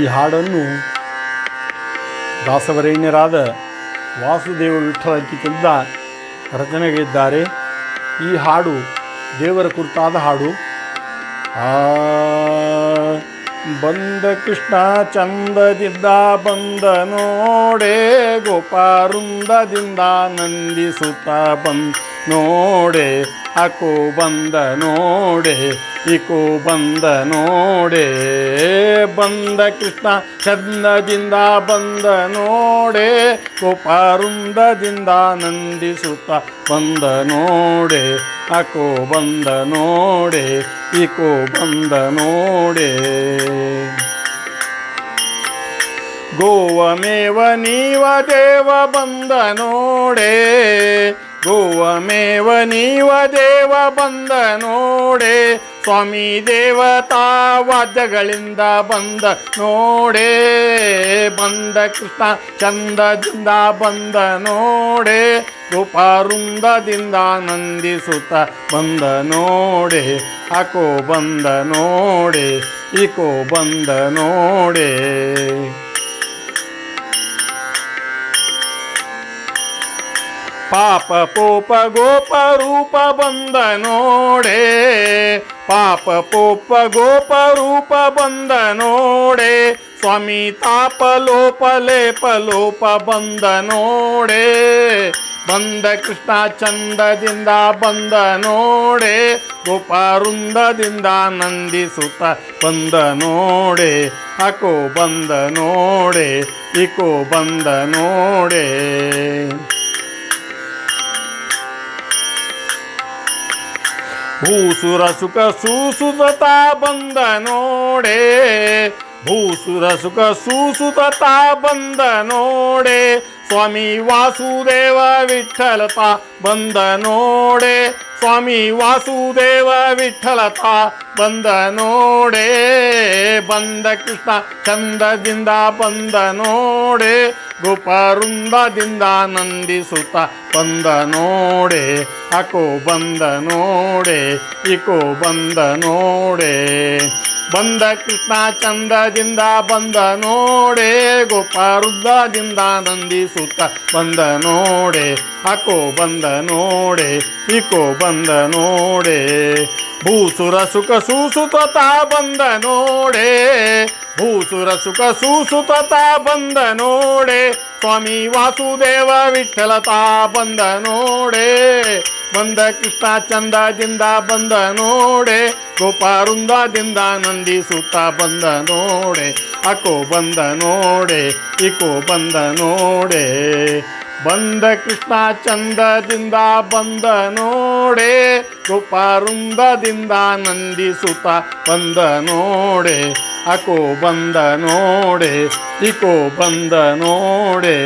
ಈ ಹಾಡನ್ನು ದಾಸವರೇಣ್ಯರಾದ ವಾಸುದೇವ ವಿಠಲ ಅಂಕಿತಿಂದ ರಚನೆಗಿದ್ದಾರೆ ಈ ಹಾಡು ದೇವರ ಕುರಿತಾದ ಹಾಡು. ಆ, ಬಂದ ಕೃಷ್ಣ ಚಂದದಿಂದ ಬಂದ ನೋಡೆ ಗೋಪಾರುಂದದಿಂದ ನಂದಿಸುತ್ತ ಬಂದ ನೋಡೆ ಅಕು ಬಂದ ನೋಡೆ ಇಕು ಬಂದ ನೋಡೆ. ಬಂದ ಕೃಷ್ಣ ಚಂದದಿಂದ ಬಂದ ನೋಡೆ ಕುಪಾರುಂದದಿಂದ ನಂದಿಸುತ್ತ ಬಂದ ನೋಡೆ. ಅಕು ಬಂದ ನೋಡೆ ಇಕು ಬಂದ ನೋಡೆ. ಗೋವಮೇವ ನೀವ ದೇವ ಬಂದ ನೋಡೆ. ಗೋವಮೇವ ನೀವ ದೇವ ಬಂದ ನೋಡೆ. ಸ್ವಾಮಿ ದೇವತಾ ವಾದ್ಯಗಳಿಂದ ಬಂದ ನೋಡೆ. ಬಂದ ಕೃಷ್ಣ ಚಂದದಿಂದ ಬಂದ ನೋಡೆ. ಗೋಪಾರುಂದದಿಂದ ನಂದಿಸುತ್ತ ಬಂದ ನೋಡೆ. ಅಕೋ ಬಂದ ನೋಡೆ, ಇಕೋ ಬಂದ ನೋಡೆ. ಪಾಪ ಪೋಪ ಗೋಪ ರೂಪ ಬಂದ ನೋಡೆ. ಪಾಪ ಪೋಪ ಗೋಪ ರೂಪ ಬಂದ ನೋಡೆ. ಸ್ವಾಮಿ ತಾಪ ಲೋಪ ಲೇಪ ಲೋಪ ಬಂದ ನೋಡೆ. ಬಂದ ಕೃಷ್ಣ ಚಂದದಿಂದ ಬಂದ ನೋಡೆ. ಗೋಪಾರುಂದದಿಂದ ನಂದಿಸುತ್ತ ಬಂದ ನೋಡೆ. ಅಕೋ ಬಂದ ನೋಡೆ, ಇಕೋ ಬಂದ ನೋಡೆ. ಭೂಸುರ ಸುಖ ಸೂಸುತ ಬಂದ ನೋಡೆ ಭೂಸುರ ಸುಖ ಸೂಸುತ ಬಂದ ನೋಡೆ. ಸ್ವಾಮಿ ವಾಸುದೇವ ವಿಠಲತ ಬಂದ ನೋಡೆ. ಸ್ವಾಮಿ ವಾಸುದೇವ ವಿಠಲತ ಬಂದ ನೋಡೆ. ಬಂದ ಕೃಷ್ಣ ಚಂದದಿಂದ ಬಂದ ನೋಡೆ. ಗೋಪವೃಂದದಿಂದ ನಂದಿಸುತ್ತ ಬಂದ ನೋಡೆ. ಅಕೋ ಬಂದ ನೋಡೆ, ಇಕೋ ಬಂದ ನೋಡೆ. ಬಂದ ಕೃಷ್ಣ ಚಂದದಿಂದ ಬಂದ ನೋಡೆ, ಗೋಪಾರುದ್ರದಿಂದ ನಂದಿಸುತ್ತ ಬಂದ ನೋಡೆ, ಅಕೋ ಬಂದ ನೋಡೆ, ಇಕೋ ಬಂದ ನೋಡೆ. ಭೂಸುರ ಸುಖ ಸೂಸುತ ಬಂದ ನೋಡೆ, ಭೂಸುರ ಸುಖ ಸೂಸುತ ಬಂದ ನೋಡೆ. ಸ್ವಾಮಿ ವಾಸುದೇವ ವಿಠಲತಾ ಬಂದ ನೋಡೆ. ಬಂದ ಕೃಷ್ಣ ಚಂದದಿಂದ ಬಂದ ನೋಡೆ, ಗೋಪಾರುಂದದಿಂದ ನಂದಿಸುತ್ತ ಬಂದ ನೋಡೆ, ಅಕೋ ಬಂದ ನೋಡೆ, ಇಕೋ ಬಂದ ನೋಡೆ. ಬಂದ ಕೃಷ್ಣ ಚಂದದಿಂದ ಬಂದ ನೋಡೆ, ಗೋಪಾರುಂದದಿಂದ ನಂದಿಸುತ್ತ ಬಂದ ನೋಡೆ, ಅಕೋ ಬಂದ ನೋಡೆ, ಇಕೋ ಬಂದ ನೋಡೆ.